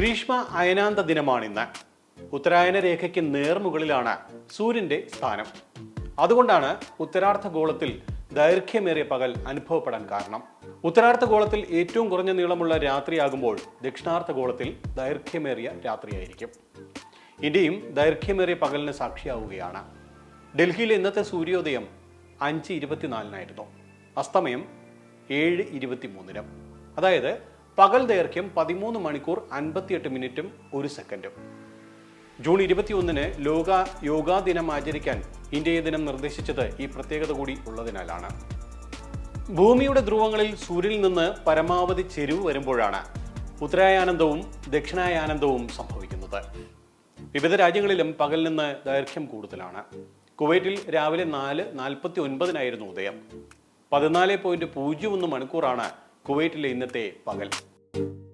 ഗ്രീഷ്മ അയനാന്ത ദിനമാണിന്ന് ഉത്തരായന രേഖയ്ക്ക് നേർമുകളിലാണ് സൂര്യന്റെ സ്ഥാനം. അതുകൊണ്ടാണ് ഉത്തരാർത്ഥ ഗോളത്തിൽ ദൈർഘ്യമേറിയ പകൽ അനുഭവപ്പെടാൻ കാരണം. ഉത്തരാർത്ഥ ഗോളത്തിൽ ഏറ്റവും കുറഞ്ഞ നീളമുള്ള രാത്രിയാകുമ്പോൾ ദക്ഷിണാർത്ഥ ഗോളത്തിൽ ദൈർഘ്യമേറിയ രാത്രിയായിരിക്കും. ഇന്ത്യയും ദൈർഘ്യമേറിയ പകലിന് സാക്ഷിയാവുകയാണ്. ഡൽഹിയിലെ ഇന്നത്തെ സൂര്യോദയം അഞ്ച് ഇരുപത്തിനാലിനായിരുന്നു. അസ്തമയം ഏഴ് ഇരുപത്തി മൂന്നിനും അതായത് പകൽ ദൈർഘ്യം പതിമൂന്ന് മണിക്കൂർ അൻപത്തിയെട്ട് മിനിറ്റും ഒരു സെക്കൻഡും. ജൂൺ ഇരുപത്തിയൊന്നിന് ലോക യോഗാ ദിനം ആചരിക്കാൻ ഇന്ത്യ ഈ ദിനം നിർദ്ദേശിച്ചത് ഈ പ്രത്യേകത കൂടി ഉള്ളതിനാലാണ്. ഭൂമിയുടെ ധ്രുവങ്ങളിൽ സൂര്യനിൽ നിന്ന് പരമാവധി ചെരിവ് വരുമ്പോഴാണ് ഉത്തരായാനന്ദവും ദക്ഷിണായാനന്ദവും സംഭവിക്കുന്നത്. വിവിധ രാജ്യങ്ങളിലും പകൽ നിന്ന് ദൈർഘ്യം കൂടുതലാണ്. കുവൈറ്റിൽ രാവിലെ നാല് നാൽപ്പത്തി ഒൻപതിനായിരുന്നു ഉദയം. പതിനാല് പോയിന്റ് പൂജ്യം ഒന്ന് മണിക്കൂറാണ് കുവൈറ്റിലെ ഇന്നത്തെ പകൽ. you